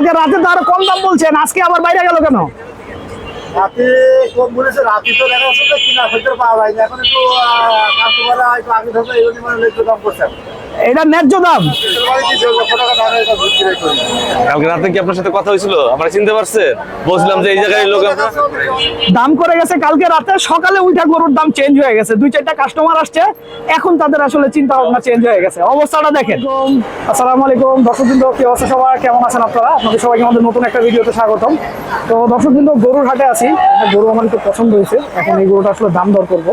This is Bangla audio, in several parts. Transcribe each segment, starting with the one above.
কালকে রাতে তো আরও কম দাম বলছেন, আজকে আবার বাইরে গেল কেন? রাতে কম বলেছে, রাতে তো দেখা যাচ্ছে কিনা হইতে পাওয়া যায় এখন একটু কাস্টমাররা একটু আগে থেকে এই মানে দাম করছে এটা ন্যায্য দাম। কালকে রাতে কি আপনার সাথে কথা হয়েছিল? আমরা চিনতে পারছেন বলছিলাম যে এই জায়গায় লোক দাম করে গেছে কালকে রাতে। সকালে উঠা গরুর দাম চেঞ্জ হয়ে গেছে। দুই চারটা কাস্টমার আসছে। এখন তাদের আসলে চিন্তা ভাবনা চেঞ্জ হয়ে গেছে। অবস্থাটা দেখেন। আসসালামু আলাইকুম। কি অবস্থা সবাই কেমন আছেন আপনারা? আপনাদের সবাইকে আমাদের নতুন একটা ভিডিওতে স্বাগতম। তো দর্শক বিন্দু গরুর হাটে আছি। গরু আমার খুব পছন্দ হয়েছে। এখন এই গরুটা আসলে দাম দর করব।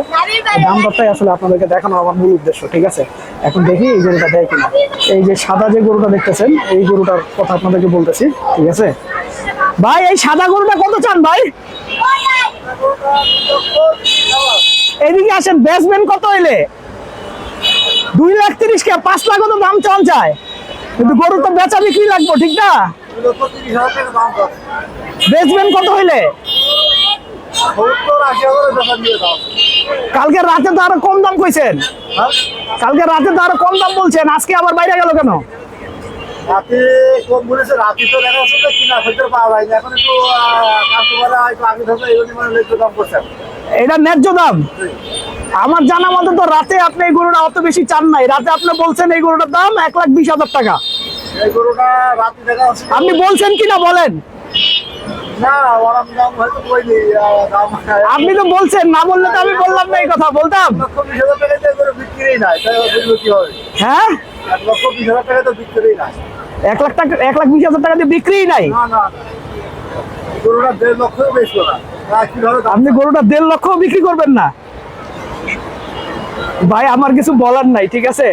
দাম দরটাই আসলে আপনাদেরকে দেখানো আমার মূল উদ্দেশ্য ঠিক আছে? এখন দেখি এই গরুটা দেয় কিনা এই যে সাদা যে গরুটা দেখতেছেন এই গরুটার কথা আপনাদেরকে বলতেছি ঠিক আছে? ভাই এই সাদা গরুটা কত চান ভাই? এদিকে আসেন বেসমেন্ট কত হইলে? দুই লাখ তিরিশ কে পাঁচ লাখ তো দাম চান চায় কিন্তু গরু তো বেচা বিক্রি লাগবো ঠিক না? কত বেচবেন কত হইলে? কালকে রাতে তো আরও কম দাম কইছেন। হ্যাঁ? কালকে রাতে তো আরও কম দাম বলছেন আজকে আবার বাইরে গেল কেন? রাতে কম বলেছে রাতে তো দেখা যাচ্ছে যে কিনা হইতে পাওয়া যায় এখন একটু কাস্টমাররা একটু আগে থেকে এই মানে দাম এটা ন্যায্য দাম? আমার জানা মতো তো রাতে আপনি এই গরুটা অত বেশি চান নাই। রাতে আপনি বলছেন এই গরুটার দাম এক লাখ বিশ হাজার টাকা। এই গরুটা রাতে দেখা আপনি বলছেন কিনা বলেন না ওরম দাম হয়তো কইনি আহ, দাম আপনি তো বলছেন না বললে তো আমি বললাম না এই কথা বলতাম। বিক্রি হ্যাঁ? এক লক্ষ বিশ হাজার টাকা তো বিক্রি নাই। এক লাখ টাকা এক লাখ বিশ হাজার টাকা দিয়ে বিক্রিই নাই? আপনি গরুটা দেড় লক্ষ বিক্রি করবেন না? ভাই আমার কিছু বলার নাই ঠিক আছে?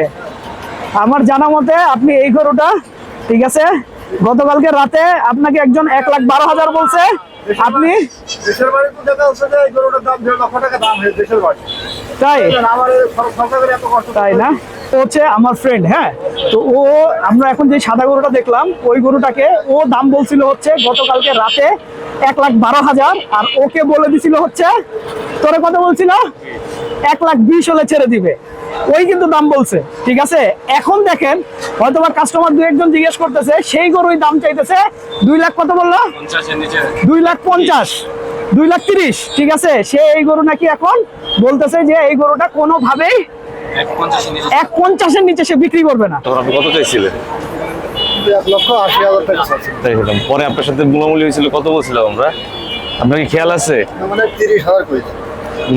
আমার জানা মতে আপনি এই গরুটা ঠিক আছে? গতকালকে রাতে আপনাকে একজন এক লাখ বারো হাজার বলছে। আপনি? তাই? তাই না? হচ্ছে আমার ফ্রেন্ড হ্যাঁ? তো ও আমরা এখন যে সাদা গরুটা দেখলাম ওই গরুটাকে ও দাম বলছিল হচ্ছে গতকালকে রাতে এক লাখ বারো হাজার আর ওকে বলে দিছিল হচ্ছে তোরে কত বলছিল? এক লাখ বিশ হলে ছেড়ে দিবে। ওই কিন্তু দাম বলছে ঠিক আছে? এখন দেখেন হয়তো বা কাস্টমার দু একজন জিজ্ঞেস করতেছে সেই গরুই দাম চাইতেছে দুই লাখ কত বলল? দুই লাখ পঞ্চাশ দুই লাখ তিরিশ ঠিক আছে? সে এই গরু নাকি এখন বলতেছে যে এই গরুটা কোনোভাবেই এক পঞ্চাশের নিচে। সে বিক্রি করবে না। কত চাইছিলেন? পরে আপনার সাথে মুলামুলি হয়েছিল কত বলছিলাম আমরা? আপনার কি খেয়াল আছে? মানে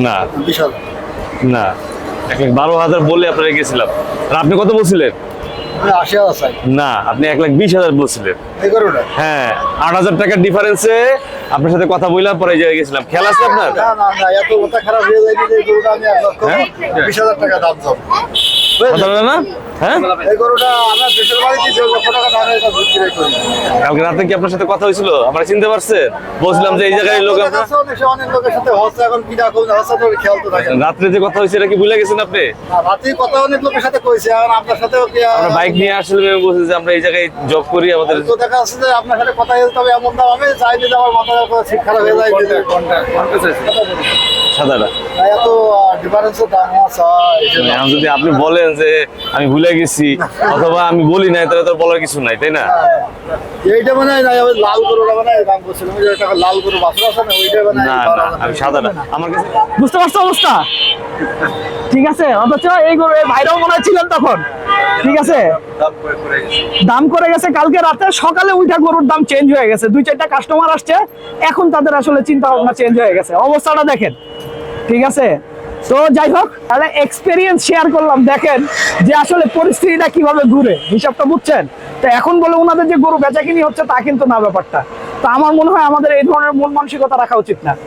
না। না এক লাখ বারো হাজার বলে আপনারা গেছিলাম। আর আপনি কত বলছিলেন? না আপনি এক লাখ বিশ হাজার বলছিলেন। হ্যাঁ আট হাজার টাকার ডিফারেন্সে আপনার সাথে কথা বললাম পরে যাই জায়গায় গেছিলাম। খেয়াল আছে আপনার? না? হয়ে? হ্যাঁ? না হ্যাঁ কালকে রাতে কি আপনার সাথে কথা হয়েছিল? আমরা চিনতে পারছেন? বলছিলাম যে এই জায়গায় লোক আমরা দেখা যাচ্ছে অনেক লোকের সাথে হচ্ছে এখন কিনা কম হচ্ছে তো খেয়াল তো থাকে রাত্রে যে কথা হয়েছে এটা কি ভুলে গেছেন আপনি? আর কথা অনেক লোকের সাথে কইছে এখন আপনার সাথেও কি বাইক নিয়ে আসলে আমি বলছি যে আমরা এই জায়গায় জব করি আমাদের তো দেখা যাচ্ছে যে আপনার সাথে কথা হয়েছে তবে এমন দাম আমি চাইনি যে আমার মাথা ঠিক খারাপ হয়ে যায় সাদাটা। না, এত ডিফারেন্সের দাম আছে এই জন্য। এখন যদি আপনি বলেন যে আমি ভুলে গেছি অথবা আমি বলি নাই তাহলে তো বলার কিছু নাই তাই না? এইটা মানে লাল গরুটা মানে দাম করছিলাম ওই যে একটা লাল গরু বাছুর আছে না ওইটা মানে না না আমি সাদাটা। আমার কাছে বুঝতে পারছ অবস্থা? ঠিক আছে অথচ এই গরু ভাইরাও মনে হয় ছিলেন তখন। ঠিক আছে? দাম করে গেছে। কালকে রাতে সকালে উঠা গরুর দাম চেঞ্জ হয়ে গেছে। দুই চারটা কাস্টমার আসছে এখন তাদের আসলে চিন্তা ভাবনা চেঞ্জ হয়ে গেছে। অবস্থাটা দেখেন। ঠিক আছে? তো যাই হোক, তাহলে এক্সপিরিয়েন্স শেয়ার করলাম। দেখেন যে আসলে পরিস্থিতিটা কীভাবে ঘুরে, হিসাবটা বুঝছেন? তো এখন বলে ওনাদের যে গরু বেচাকিনি হচ্ছে তা কিন্তু না ব্যাপারটা। তো আমার মনে হয় আমাদের এই ধরনের মন মানসিকতা রাখা উচিত না।